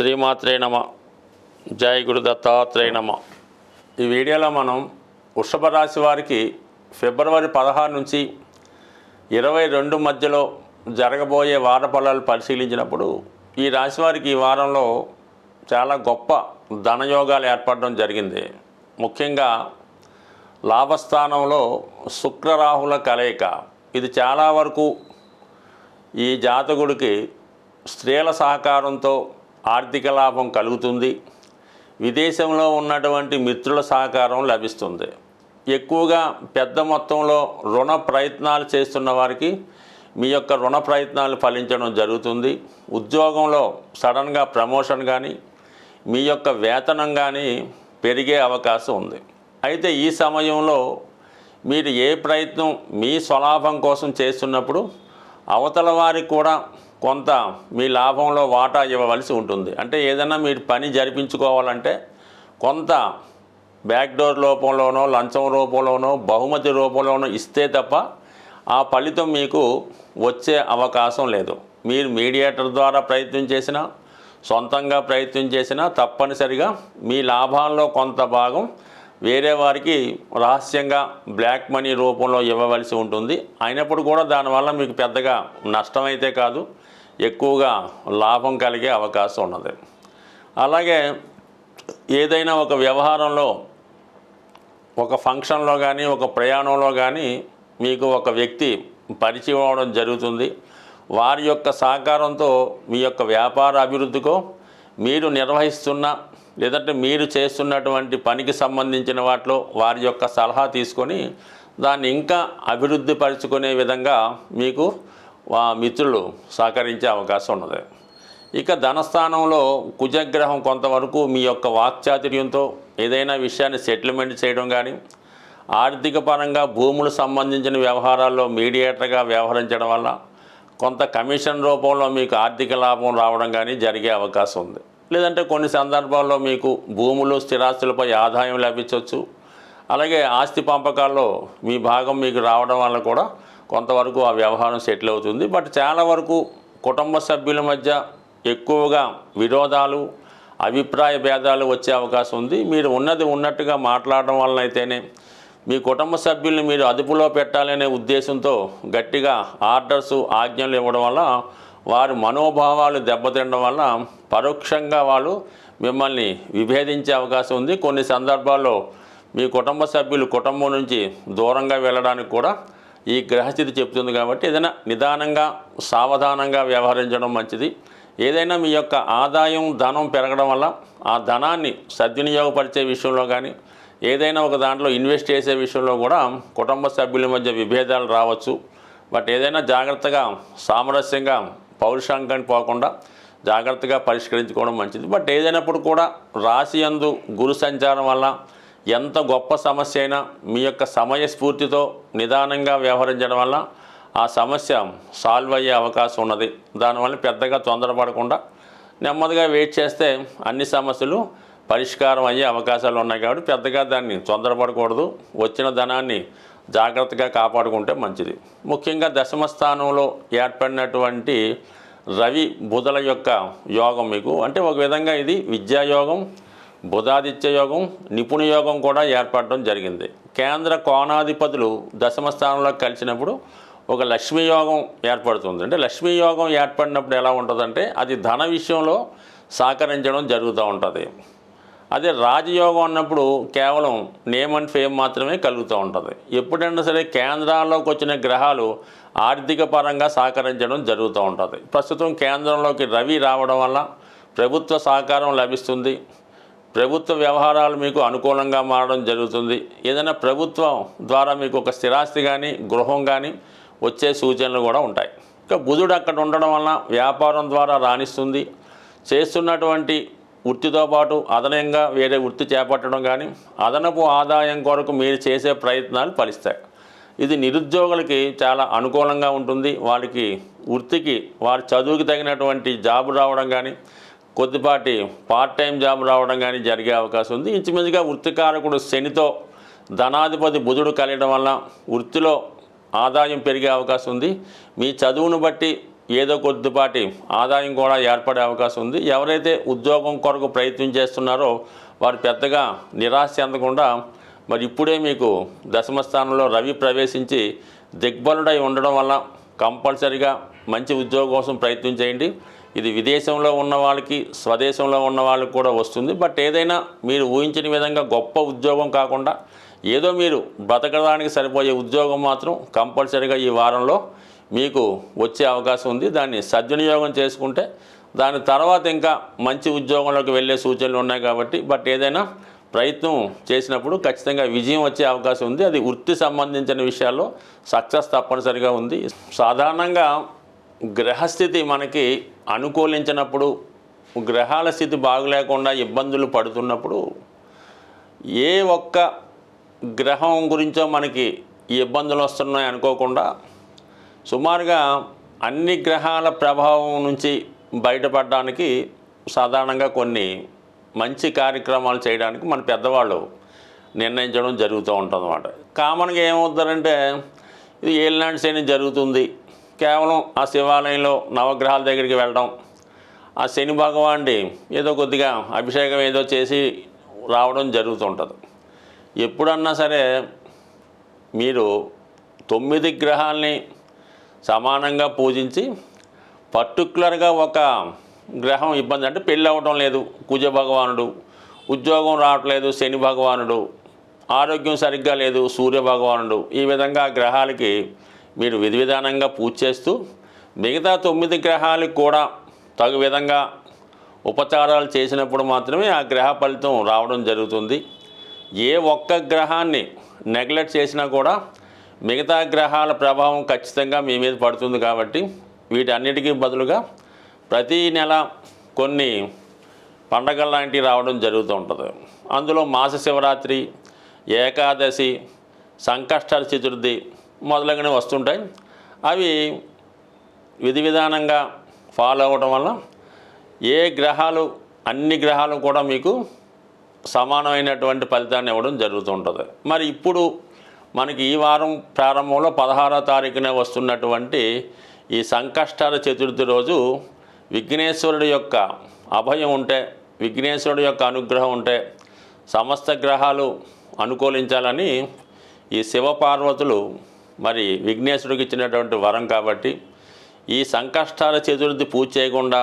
శ్రీమాత్రే నమ. జయ గురు దత్తాత్రేయ నమ. ఈ వీడియోలో మనం వృషభ రాశి వారికి ఫిబ్రవరి పదహారు నుంచి ఇరవై రెండు మధ్యలో జరగబోయే వార ఫలాలు పరిశీలించినప్పుడు ఈ రాశి వారికి ఈ వారంలో చాలా గొప్ప ధనయోగాలు ఏర్పడడం జరిగింది. ముఖ్యంగా లాభస్థానంలో శుక్రరాహుల కలయిక. ఇది చాలా వరకు ఈ జాతకుడికి స్త్రీల సహకారంతో ఆర్థిక లాభం కలుగుతుంది. విదేశంలో ఉన్నటువంటి మిత్రుల సహకారం లభిస్తుంది. ఎక్కువగా పెద్ద మొత్తంలో రుణ ప్రయత్నాలు చేస్తున్న వారికి మీ యొక్క రుణ ప్రయత్నాలు ఫలించడం జరుగుతుంది. ఉద్యోగంలో సడన్గా ప్రమోషన్ కానీ మీ యొక్క వేతనం కానీ పెరిగే అవకాశం ఉంది. అయితే ఈ సమయంలో మీరు ఏ ప్రయత్నం మీ స్వలాభం కోసం చేస్తున్నప్పుడు అవతల వారికి కూడా కొంత మీ లాభంలో వాటా ఇవ్వవలసి ఉంటుంది. అంటే ఏదైనా మీరు పని జరిపించుకోవాలంటే కొంత బ్యాక్ డోర్ రూపంలోనో లంచం రూపంలోనో బహుమతి రూపంలోనో ఇస్తే తప్ప ఆ ఫలితం మీకు వచ్చే అవకాశం లేదు. మీరు మీడియేటర్ ద్వారా ప్రయత్నం చేసినా సొంతంగా ప్రయత్నం చేసినా తప్పనిసరిగా మీ లాభాల్లో కొంత భాగం వేరే వారికి రహస్యంగా బ్లాక్ మనీ రూపంలో ఇవ్వవలసి ఉంటుంది. అయినప్పుడు కూడా దానివల్ల మీకు పెద్దగా నష్టమైతే కాదు ఎక్కువగా లాభం కలిగే అవకాశం ఉన్నది. అలాగే ఏదైనా ఒక వ్యవహారంలో ఒక ఫంక్షన్లో కానీ ఒక ప్రయాణంలో కానీ మీకు ఒక వ్యక్తి పరిచయం అవడం జరుగుతుంది. వారి యొక్క సహకారంతో మీ యొక్క వ్యాపార అభివృద్ధికో మీరు నిర్వహిస్తున్న లేదంటే మీరు చేస్తున్నటువంటి పనికి సంబంధించిన వాటిలో వారి యొక్క సలహా తీసుకొని దాన్ని ఇంకా అభివృద్ధి పరుచుకునే విధంగా మీకు మిత్రులు సహకరించే అవకాశం ఉన్నది. ఇక ధనస్థానంలో కుజగ్రహం కొంతవరకు మీ యొక్క వాక్చాతుర్యంతో ఏదైనా విషయాన్ని సెటిల్మెంట్ చేయడం కానీ ఆర్థిక పరంగా భూములు సంబంధించిన వ్యవహారాల్లో మీడియేటర్గా వ్యవహరించడం వల్ల కొంత కమిషన్ రూపంలో మీకు ఆర్థిక లాభం రావడం కానీ జరిగే అవకాశం ఉంది. లేదంటే కొన్ని సందర్భాల్లో మీకు భూములు స్థిరాస్తులపై ఆదాయం లభించవచ్చు. అలాగే ఆస్తి పంపకాల్లో మీ భాగం మీకు రావడం వల్ల కూడా కొంతవరకు ఆ వ్యవహారం సెటిల్ అవుతుంది. బట్ చాలా వరకు కుటుంబ సభ్యుల మధ్య ఎక్కువగా విరోధాలు అభిప్రాయ భేదాలు వచ్చే అవకాశం ఉంది. మీరు ఉన్నది ఉన్నట్టుగా మాట్లాడడం వలన అయితేనే మీ కుటుంబ సభ్యుల్ని మీరు అదుపులో పెట్టాలనే ఉద్దేశంతో గట్టిగా ఆర్డర్స్ ఆజ్ఞలు ఇవ్వడం వల్ల వారి మనోభావాలు దెబ్బతినడం వల్ల పరోక్షంగా వాళ్ళు మిమ్మల్ని విభేదించే అవకాశం ఉంది. కొన్ని సందర్భాల్లో మీ కుటుంబ సభ్యులు కుటుంబం నుంచి దూరంగా వెళ్ళడానికి కూడా ఈ గ్రహస్థితి చెప్తుంది కాబట్టి ఏదైనా నిదానంగా సావధానంగా వ్యవహరించడం మంచిది. ఏదైనా మీ యొక్క ఆదాయం ధనం పెరగడం వల్ల ఆ ధనాన్ని సద్వినియోగపరిచే విషయంలో కానీ ఏదైనా ఒక దాంట్లో ఇన్వెస్ట్ చేసే విషయంలో కూడా కుటుంబ సభ్యుల మధ్య విభేదాలు రావచ్చు. బట్ ఏదైనా జాగ్రత్తగా సామరస్యంగా పౌరుషాంకాన్ని పోకుండా జాగ్రత్తగా పరిష్కరించుకోవడం మంచిది. బట్ ఏదైనప్పుడు కూడా రాశి అందు గురు సంచారం వల్ల ఎంత గొప్ప సమస్య అయినా మీ యొక్క సమయస్ఫూర్తితో నిదానంగా వ్యవహరించడం వల్ల ఆ సమస్య సాల్వ్ అయ్యే అవకాశం ఉన్నది. దానివల్ల పెద్దగా తొందరపడకుండా నెమ్మదిగా వెయిట్ చేస్తే అన్ని సమస్యలు పరిష్కారం అయ్యే అవకాశాలు ఉన్నాయి కాబట్టి పెద్దగా దాన్ని తొందరపడకూడదు. వచ్చిన ధనాన్ని జాగ్రత్తగా కాపాడుకుంటే మంచిది. ముఖ్యంగా దశమ స్థానంలో ఏర్పడినటువంటి రవి బుధల యొక్క యోగం మీకు అంటే ఒక విధంగా ఇది విద్యాయోగం బుధాదిత్య యోగం నిపుణ యోగం కూడా ఏర్పడడం జరిగింది. కేంద్ర కోణాధిపతులు దశమ స్థానంలో కలిసినప్పుడు ఒక లక్ష్మీ యోగం ఏర్పడుతుంది. అంటే లక్ష్మీ యోగం ఏర్పడినప్పుడు ఎలా ఉంటుందంటే అది ధన విషయంలో సహకరించడం జరుగుతూ ఉంటుంది. అదే రాజయోగం అన్నప్పుడు కేవలం నేమ్ అండ్ ఫేమ్ మాత్రమే కలుగుతూ ఉంటుంది. ఎప్పుడైనా సరే కేంద్రాల్లోకి వచ్చిన గ్రహాలు ఆర్థిక పరంగా సహకరించడం జరుగుతూ ఉంటుంది. ప్రస్తుతం కేంద్రంలోకి రవి రావడం వల్ల ప్రభుత్వ సహకారం లభిస్తుంది. ప్రభుత్వ వ్యవహారాలు మీకు అనుకూలంగా మారడం జరుగుతుంది. ఏదైనా ప్రభుత్వం ద్వారా మీకు ఒక స్థిరాస్తి కానీ గృహం కానీ వచ్చే సూచనలు కూడా ఉంటాయి. ఇంకా బుధుడు అక్కడ ఉండడం వలన వ్యాపారం ద్వారా రాణిస్తుంది. చేస్తున్నటువంటి వృత్తితో పాటు అదనంగా వేరే వృత్తి చేపట్టడం కానీ అదనపు ఆదాయం కొరకు మీరు చేసే ప్రయత్నాలు ఫలిస్తాయి. ఇది నిరుద్యోగులకి చాలా అనుకూలంగా ఉంటుంది. వారికి వృత్తికి వారి చదువుకి తగినటువంటి జాబ్ రావడం కానీ కొద్దిపాటి పార్ట్ టైం జాబ్ రావడం కానీ జరిగే అవకాశం ఉంది. ఇంచుమించుగా వృత్తికారకుడు శనితో ధనాధిపతి బుధుడు కలియడం వల్ల వృత్తిలో ఆదాయం పెరిగే అవకాశం ఉంది. మీ చదువును బట్టి ఏదో కొద్దిపాటి ఆదాయం కూడా ఏర్పడే అవకాశం ఉంది. ఎవరైతే ఉద్యోగం కొరకు ప్రయత్నం చేస్తున్నారో వారు పెద్దగా నిరాశ చెందకుండా మరి ఇప్పుడే మీకు దశమ స్థానంలో రవి ప్రవేశించి దిగ్బలుడై ఉండడం వల్ల కంపల్సరిగా మంచి ఉద్యోగం కోసం ప్రయత్నం చేయండి. ఇది విదేశంలో ఉన్న వాళ్ళకి స్వదేశంలో ఉన్న వాళ్ళకి కూడా వస్తుంది. బట్ ఏదైనా మీరు ఊహించిన విధంగా గొప్ప ఉద్యోగం కాకుండా ఏదో మీరు బ్రతకడానికి సరిపోయే ఉద్యోగం మాత్రం కంపల్సరిగా ఈ వారంలో మీకు వచ్చే అవకాశం ఉంది. దాన్ని సద్వినియోగం చేసుకుంటే దాని తర్వాత ఇంకా మంచి ఉద్యోగంలోకి వెళ్ళే సూచనలు ఉన్నాయి కాబట్టి బట్ ఏదైనా ప్రయత్నం చేసినప్పుడు ఖచ్చితంగా విజయం వచ్చే అవకాశం ఉంది. అది వృత్తి సంబంధించిన విషయాల్లో సక్సెస్ తప్పనిసరిగా ఉంది. సాధారణంగా గ్రహస్థితి మనకి అనుకూలించినప్పుడు గ్రహాల స్థితి బాగలేకుండా ఇబ్బందులు పడుతున్నప్పుడు ఏ ఒక్క గ్రహం గురించో మనకి ఇబ్బందులు వస్తున్నాయి అనుకోకుండా సుమారుగా అన్ని గ్రహాల ప్రభావం నుంచి బయటపడడానికి సాధారణంగా కొన్ని మంచి కార్యక్రమాలు చేయడానికి మన పెద్దవాళ్ళు నిర్ణయించడం జరుగుతూ ఉంటుంది అనమాట కామన్గా ఏమవుతారంటే ఇది ఏలినాటి శని జరుగుతుంది. కేవలం ఆ శివాలయంలో నవగ్రహాల దగ్గరికి వెళ్ళడం ఆ శని భగవానుడి ఏదో కొద్దిగా అభిషేకం ఏదో చేసి రావడం జరుగుతుంటుంది ఎప్పుడన్నా సరే మీరు తొమ్మిది గ్రహాల్ని సమానంగా పూజించి పర్టికులర్గా ఒక గ్రహం ఇబ్బంది అంటే పెళ్ళి అవ్వటం లేదు. కుజ భగవానుడు. ఉద్యోగం రావట్లేదు. శని భగవానుడు. ఆరోగ్యం సరిగ్గా లేదు. సూర్య భగవానుడు. ఈ విధంగా ఆ గ్రహాలకి మీరు విధి విధానంగా పూజ చేస్తూ మిగతా తొమ్మిది గ్రహాలకు కూడా తగు విధంగా ఉపచారాలు చేసినప్పుడు మాత్రమే ఆ గ్రహ ఫలితం రావడం జరుగుతుంది. ఏ ఒక్క గ్రహాన్ని నెగ్లెక్ట్ చేసినా కూడా మిగతా గ్రహాల ప్రభావం ఖచ్చితంగా మీ మీద పడుతుంది కాబట్టి వీటన్నిటికీ బదులుగా ప్రతీ నెల కొన్ని పండగలు లాంటివి రావడం జరుగుతూ ఉంటుంది. అందులో మాస శివరాత్రి ఏకాదశి సంకష్ట చతుర్థి మొదలగునవి వస్తుంటాయి. అవి విధి విధానంగా ఫాలో అవ్వడం వల్ల ఏ గ్రహాలు అన్ని గ్రహాలు కూడా మీకు సమానమైనటువంటి ఫలితాన్ని ఇవ్వడం జరుగుతుంటుంది మరి ఇప్పుడు మనకి ఈ వారం ప్రారంభంలో పదహారో తారీఖున వస్తున్నటువంటి ఈ సంకష్టాల చతుర్థి రోజు విఘ్నేశ్వరుడి యొక్క అభయం ఉంటే విఘ్నేశ్వరుడి యొక్క అనుగ్రహం ఉంటే సమస్త గ్రహాలు అనుకూలించాలని ఈ శివపార్వతులు మరి విఘ్నేశ్వరుడికి ఇచ్చినటువంటి వరం కాబట్టి ఈ సంకష్టాల చతుర్థి పూజ చేయకుండా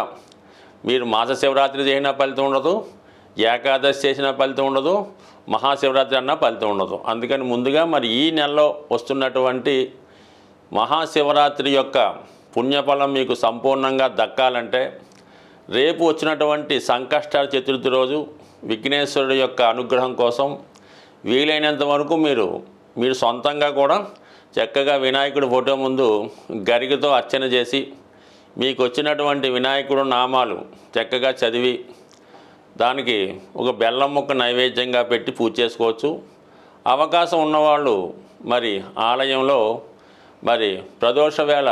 మీరు మాస శివరాత్రి చేసిన ఫలితం ఉండదు ఏకాదశి చేసిన ఫలితం ఉండదు మహాశివరాత్రి అన్న ఫలితం ఉండదు. అందుకని ముందుగా మరి ఈ నెలలో వస్తున్నటువంటి మహాశివరాత్రి యొక్క పుణ్యఫలం మీకు సంపూర్ణంగా దక్కాలంటే రేపు వచ్చినటువంటి సంకష్టాల చతుర్థి రోజు విఘ్నేశ్వరుడు యొక్క అనుగ్రహం కోసం వీలైనంత వరకు మీరు మీరు సొంతంగా కూడా చక్కగా వినాయకుడి ఫోటో ముందు గరికతో అర్చన చేసి మీకు వచ్చినటువంటి వినాయకుడు నామాలు చక్కగా చదివి దానికి ఒక బెల్లం ముక్క నైవేద్యంగా పెట్టి పూజ చేసుకోవచ్చు. అవకాశం ఉన్నవాళ్ళు మరి ఆలయంలో మరి ప్రదోష వేళ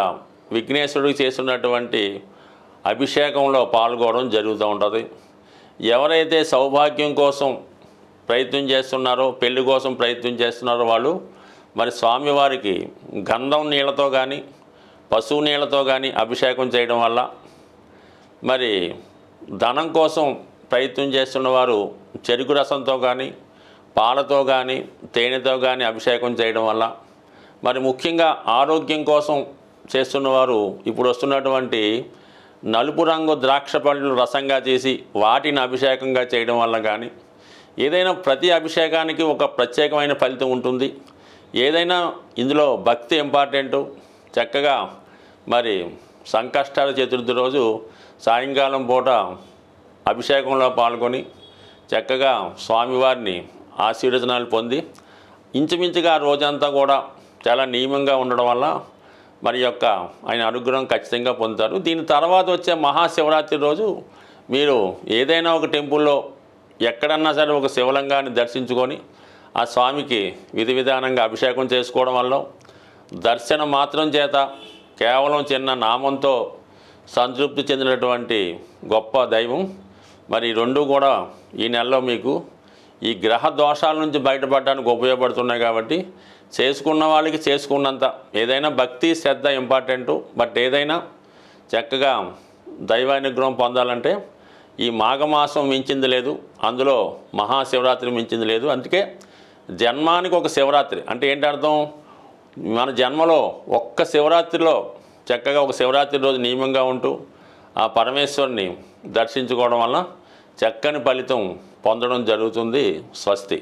విఘ్నేశ్వరుడికి చేస్తున్నటువంటి అభిషేకంలో పాల్గొనడం జరుగుతూ ఉంటుంది. ఎవరైతే సౌభాగ్యం కోసం ప్రయత్నం చేస్తున్నారో పెళ్ళి కోసం ప్రయత్నం చేస్తున్నారో వాళ్ళు మరి స్వామివారికి గంధం నీళ్ళతో కానీ పశువు నీళ్ళతో కానీ అభిషేకం చేయడం వల్ల మరి ధనం కోసం ప్రయత్నం చేస్తున్న వారు చెరుకు రసంతో కానీ పాలతో కానీ తేనెతో కానీ అభిషేకం చేయడం వల్ల మరి ముఖ్యంగా ఆరోగ్యం కోసం చేస్తున్నవారు ఇప్పుడు వస్తున్నటువంటి నలుపు రంగు ద్రాక్ష పండ్లు రసంగా చేసి వాటిని అభిషేకంగా చేయడం వల్ల కానీ ఏదైనా ప్రతి అభిషేకానికి ఒక ప్రత్యేకమైన ఫలితం ఉంటుంది. ఏదైనా ఇందులో భక్తి ఇంపార్టెంటు. చక్కగా మరి సంకష్టాల చతుర్థి రోజు సాయంకాలం పూట అభిషేకంలో పాల్గొని చక్కగా స్వామివారిని ఆశీర్వచనాలు పొంది ఇంచుమించుగా రోజంతా కూడా చాలా నియమంగా ఉండడం వల్ల మరి యొక్క ఆయన అనుగ్రహం ఖచ్చితంగా పొందుతారు. దీని తర్వాత వచ్చే మహాశివరాత్రి రోజు మీరు ఏదైనా ఒక టెంపుల్లో ఎక్కడన్నా సరే ఒక శివలింగాన్ని దర్శించుకొని ఆ స్వామికి విధి విధానంగా అభిషేకం చేసుకోవడం వల్ల దర్శనం మాత్రం చేత కేవలం చిన్న నామంతో సంతృప్తి చెందినటువంటి గొప్ప దైవం మరి రెండు కూడా ఈ నెలలో మీకు ఈ గ్రహ దోషాల నుంచి బయటపడడానికి ఉపయోగపడుతున్నాయి కాబట్టి చేసుకున్న వాళ్ళకి చేసుకున్నంత ఏదైనా భక్తి శ్రద్ధ ఇంపార్టెంటు. బట్ ఏదైనా చక్కగా దైవానుగ్రహం పొందాలంటే ఈ మాఘమాసం మించింది లేదు. అందులో మహాశివరాత్రి మించింది లేదు. అందుకే జన్మానికి ఒక శివరాత్రి. అంటే ఏంటి అర్థం? మన జన్మలో ఒక్క శివరాత్రిలో చక్కగా ఒక శివరాత్రి రోజు నియమంగా ఉంటూ ఆ పరమేశ్వరుని దర్శించుకోవడం వల్ల చక్కని ఫలితం పొందడం జరుగుతుంది స్వస్తి.